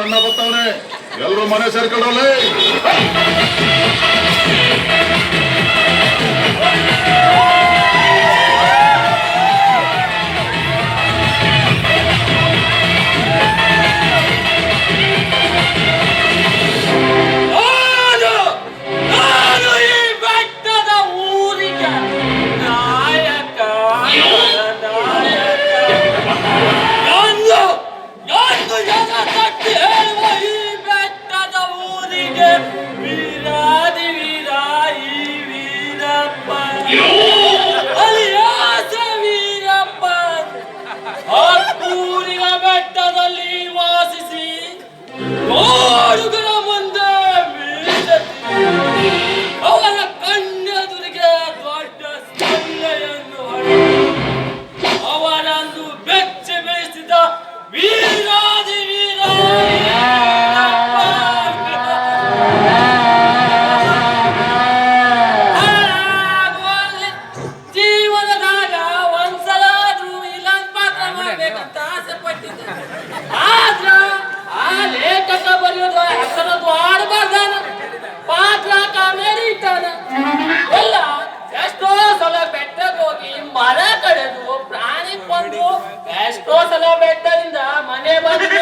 ಅಣ್ಣ ಬರ್ತಾವ್ರೆ. ಎಲ್ಲರೂ ಮನೆ ಸೇರ್ಕೊಂಡ್ರಲ್ಲೇ. ಬೆಟ್ಟದಲ್ಲಿ ಆದ್ರ ಆ ಲೇಖಕ ಬರೆಯೋದು ಹೆಸರದು ಆಡಬಾರ್ದಾನ? ಪಾತ್ರ ಕಾಮೇರಿ ಇಟ್ಟಾನ ಎಲ್ಲ ಎಷ್ಟೋ ಸಲ ಬೆಟ್ಟಕ್ಕೆ ಹೋಗಿ ಮರ ಕಡೆದು ಪ್ರಾಣಿ ಕೊಂದು, ಎಷ್ಟೋ ಸಲ ಬೆಟ್ಟದಿಂದ ಮನೆ ಬಂದ